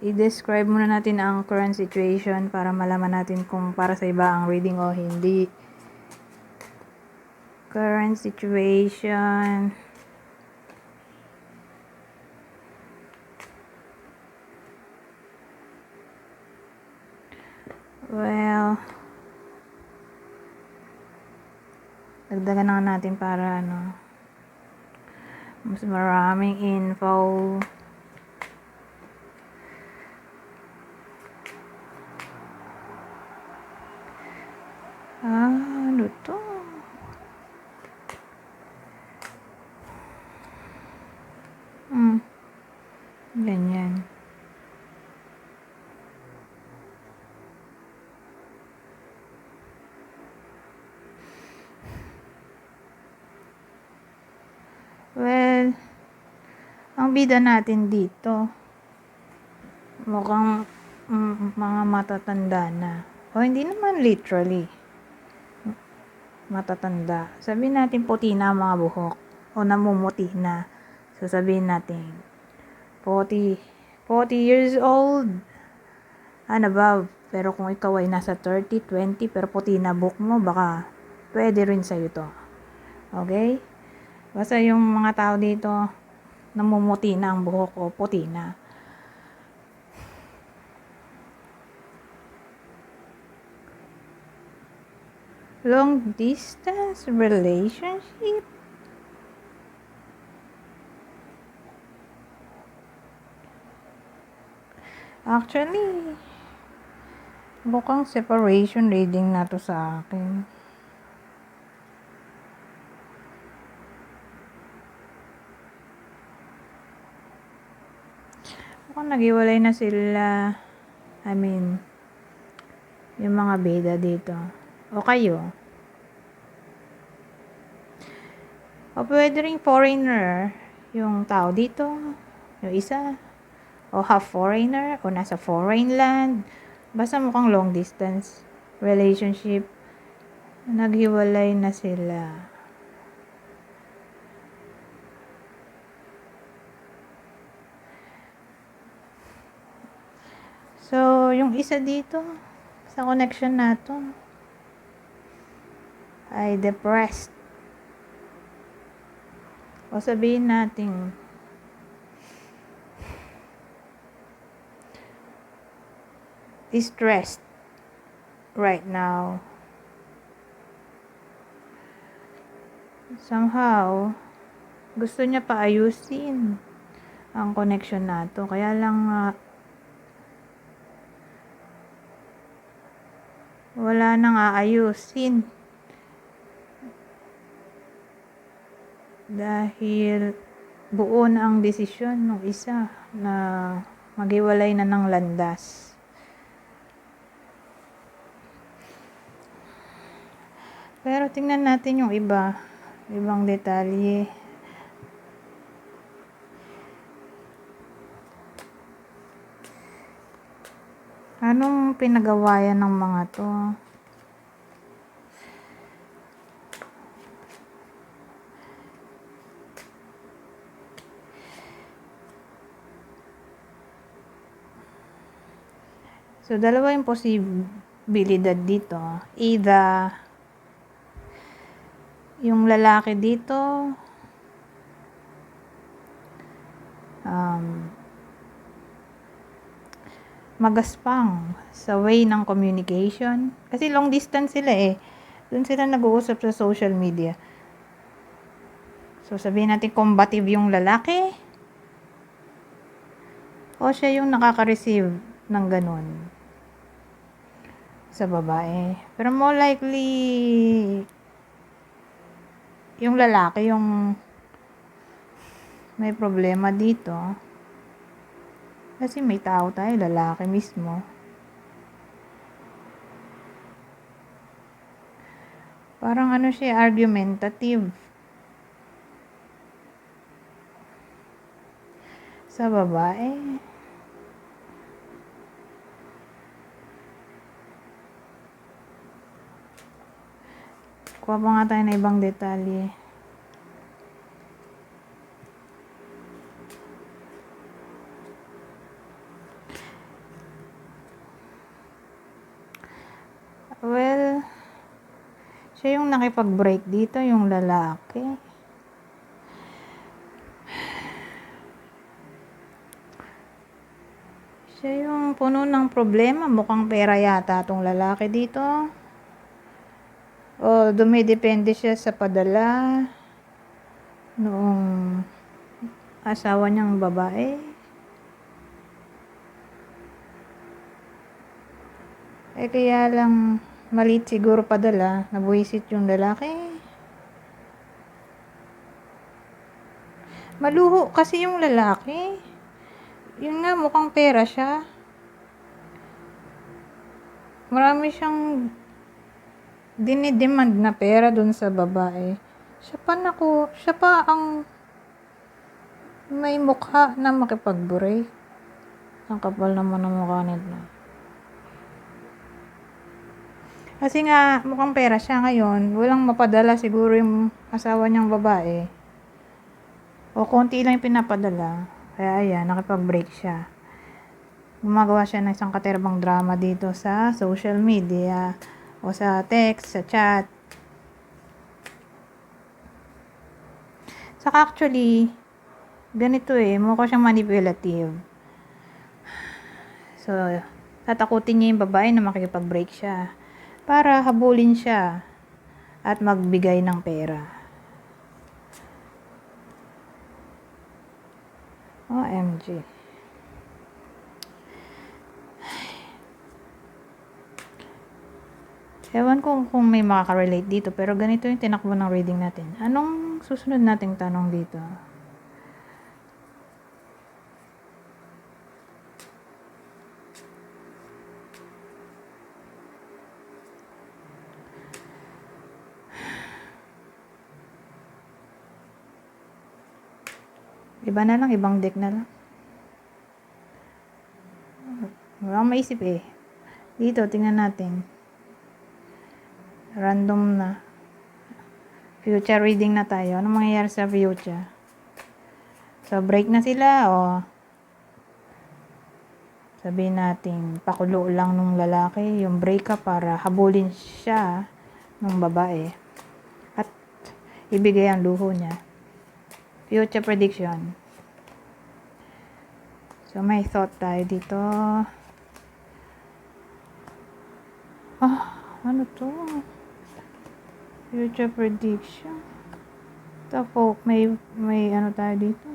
i-describe muna natin ang current situation para malaman natin kung para sa iba ang reading o hindi. Current situation. Well, dagdagan na natin para ano, mas maraming info. Ah, ano to? Hmm. Ganyan. Well, ang bida natin dito, mukhang mm, mga matatanda na. O hindi naman literally. Matatanda. Sabihin natin puti na mga buhok. O namumuti na. So sabihin natin 40, 40 years old and above. Pero kung ikaw ay nasa 30, 20, pero puti na buhok mo, baka pwede rin sa'yo to. Okay? Basta yung mga tao dito, namumuti na ang buhok o puti na. Long distance relationship? Actually, mukhang separation reading na to sa akin. Mukhang naghiwalay na sila. I mean, yung mga beda dito. O kayo. O pwede rin foreigner yung tao dito. Yung isa. O half foreigner. O nasa foreign land. Basta mukhang long distance relationship. Naghiwalay na sila. So, yung isa dito, sa connection nato, ay depressed. O sabihin natin, distressed right now. Somehow, gusto niya paayusin ang connection nato. Kaya lang, uh, wala nang aayusin. Dahil buo na ang desisyon ng isa na maghiwalay na ng landas. Pero tingnan natin yung iba, ibang detalye. Anong pinagawayan ng mga to? So, dalawa yung posibilidad dito. Either, yung lalaki dito, magaspang sa way ng communication. Kasi long distance sila eh. Doon sila nag-uusap sa social media. So, sabihin natin combative yung lalaki. O siya yung nakaka-receive ng ganun sa babae. Pero more likely, yung lalaki yung may problema dito. Kasi may tao tayo, lalaki mismo. Parang ano siya, argumentative. Sa babae. Kuha pa nga tayo na ibang detalye. Siya yung nakipag-break dito, yung lalaki. Siya yung puno ng problema. Mukhang pera yata tong lalaki dito. O dumidepende siya sa padala noong asawa niyang babae. Eh kaya lang maliit siguro padala, nabuisit yung lalaki. Maluho kasi yung lalaki. Yun nga, mukhang pera siya. Marami siyang dinidemand na pera dun sa babae. Siya pa naku, siya pa ang may mukha na makipag-break. Ang kapal naman ng mukha nito. Kasi nga, mukhang pera siya ngayon. Walang mapadala siguro yung asawa niyang babae. O konti lang yung pinapadala. Kaya ayan, nakipag-break siya. Gumagawa siya ng isang katerbang drama dito sa social media o sa text, sa chat. Saka actually, ganito eh, mukha siyang manipulative. So, tatakutin niya yung babae na makikipag-break siya para habulin siya at magbigay ng pera. OMG. Ewan ko kung may makaka-relate dito, pero ganito yung tinakbo ng reading natin. Anong susunod nating tanong dito? Iba na lang, ibang deck na lang. Wala akong maisip eh. Dito, tingnan natin. Random na. Future reading na tayo. Ano mangyayari sa future? So, break na sila o sabihin natin, pakulo lang nung lalaki yung breakup para habulin siya ng babae at ibigay ang luho niya. Future prediction. So, may thought tayo dito. Ah, ano to? Future prediction. Tapos, may, may ano tayo dito.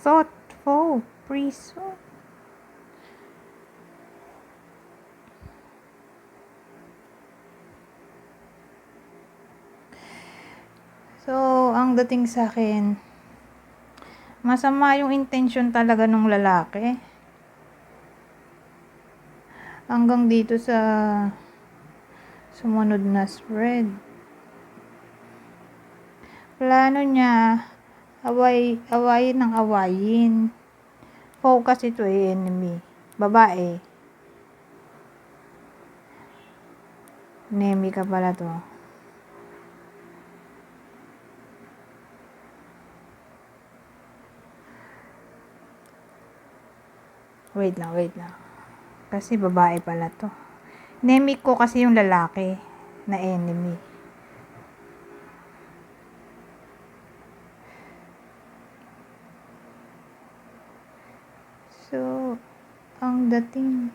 Thoughtful. Preso. So, ang dating sa akin, masama yung intention talaga ng lalaki. Hanggang dito sa sumunod na spread. Plano niya, away, awayin ng awayin. Focus ito eh, enemy. Babae. Enemy ka pala to. Wait lang, wait lang. Kasi babae pala to. Enemy ko kasi yung lalaki na enemy. So, ang dating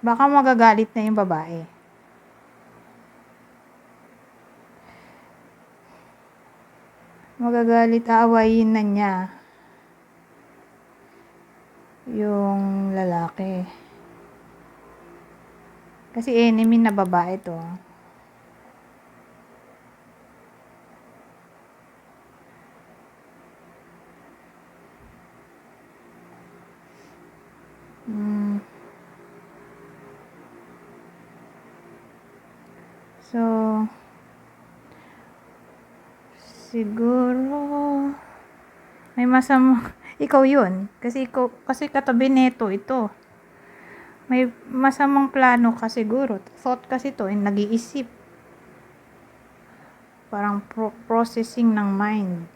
baka magagalit na yung babae. Magagalit, aawayin na niya yung lalaki. Kasi enemy na babae to. Hmm. So, siguro may masama ikaw yun. Kasi ikaw kasi katabi neto ito. May masamang plano ka siguro. Thought kasi to yung nag-iisip. Parang pro- processing ng mind.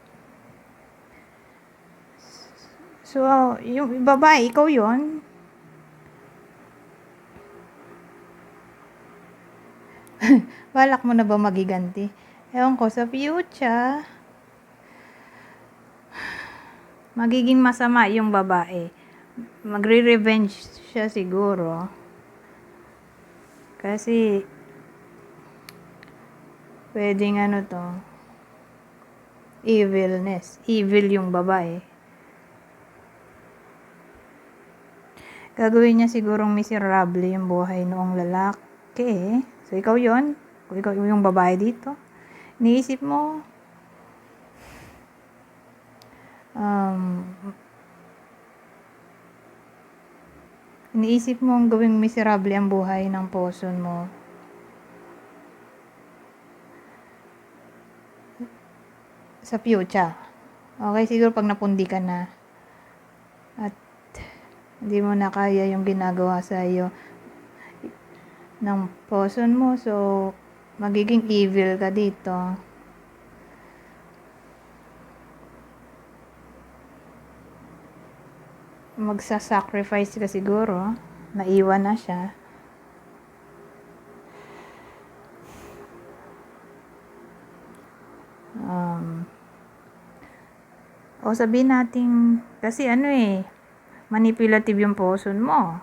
So, yung babae, ikaw yon Balak mo na ba magiganti? Ewan ko, sa future, magiging masama yung babae. Magre-revenge siya siguro. Kasi, pwedeng ano to, evilness. Evil yung babae. Gagawin niya sigurong miserable yung buhay noong lalaki. So, ikaw yon ikaw yung babae dito. Niisip mo, um, iniisip mo ang gawing miserable ang buhay ng person mo. Sa future. Okay, siguro pag napundi ka na at hindi mo na kaya yung ginagawa sa iyo ng person mo. So, magiging evil ka dito. Magsa-sacrifice ka siguro. Naiwan na siya. Um, o sabihin natin, kasi ano eh, manipulative yung person mo.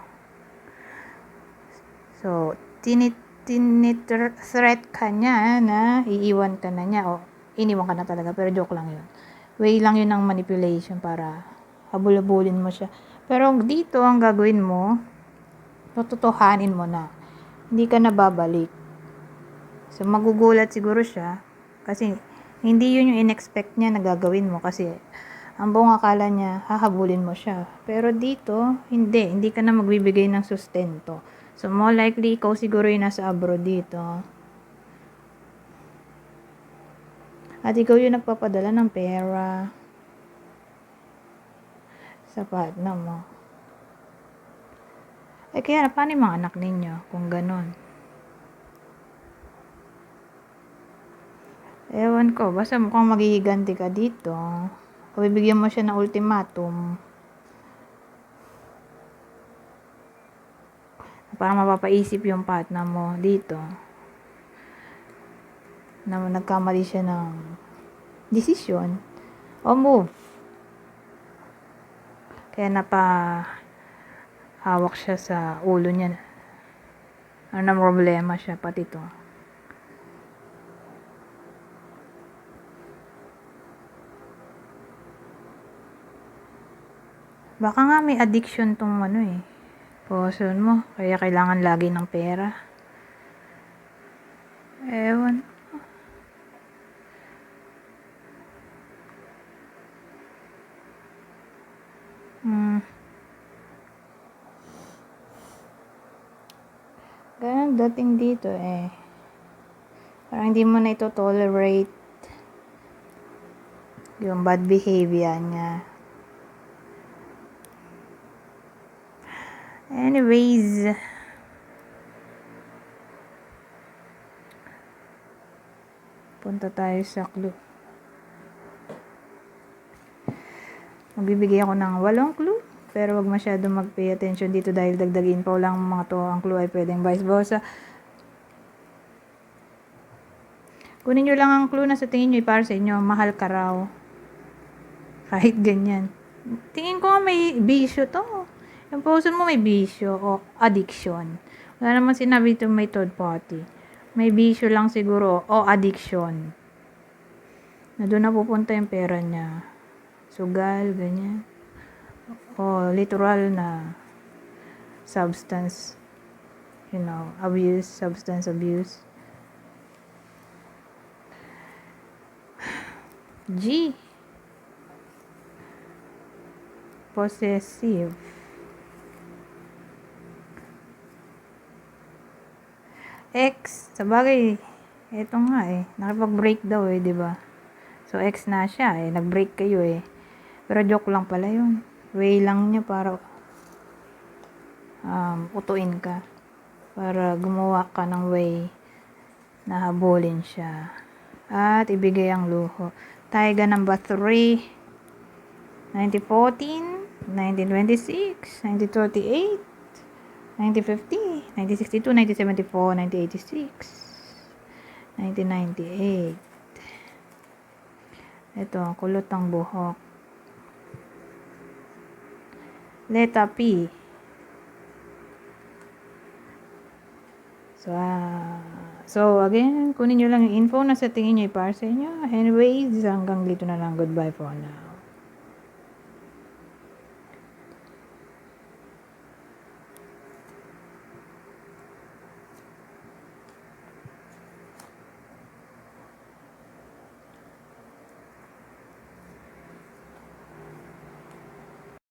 So, tinit threat ka niya na iiwan ka na niya o iniwan ka na talaga pero joke lang yun. Way lang yun ng manipulation para habul-habulin mo siya. Pero dito ang gagawin mo, tututuhanin mo na. Hindi ka na babalik. So magugulat siguro siya kasi hindi yun yung in-expect niya na gagawin mo kasi ang buong akala niya, hahabulin mo siya. Pero dito, hindi. Hindi ka na magbibigay ng sustento. So, more likely, ikaw siguro yung nasa abroad dito. At ikaw yung nagpapadala ng pera sa partner mo. Eh, kaya paano yung mga anak ninyo kung ganon? Ewan ko, basta mukhang magigiganti ka dito. O bibigyan mo siya ng ultimatum. Para mapapaisip yung partner mo dito na nagkamali siya ng decision o move. Kaya napa hawak siya sa ulo niya. Ano na problema siya pati to. Baka nga may addiction tong ano eh person mo. Kaya kailangan lagi ng pera. Ewan. Hmm. Ganun dating dito eh. Parang hindi mo na ito tolerate yung bad behavior niya. Anyways, punta tayo sa clue. Magbibigay ako ng walong clue, pero wag masyado mag-pay attention dito dahil dagdagin pa lang mga to ang clue ay pwedeng vice versa. Kunin nyo lang ang clue na sa tingin nyo para sa inyo, mahal ka raw. Kahit ganyan. Tingin ko may bisyo to. Yung person mo may bisyo o addiction. Wala naman sinabi ito may third party. May bisyo lang siguro o addiction. Na doon na pupunta yung pera niya. Sugal, ganyan. O literal na substance, you know, abuse, substance abuse. G. Possessive. X, sa bagay, eto nga eh, nakipag-break daw eh, ba? So, X na siya eh, nag-break kayo eh. Pero joke lang pala yun. Way lang niya para um, utuin ka. Para gumawa ka ng way na habulin siya. At ibigay ang luho. Taiga number 3, 2014. 1926, 1938, 1950, 1962, 1974, 1986, 1998. Ito, kulot ng buhok. Letter P. So, ah, so again, kunin nyo lang yung info na sa tingin nyo i-para sa inyo. Anyways, hanggang dito na lang. Goodbye for now.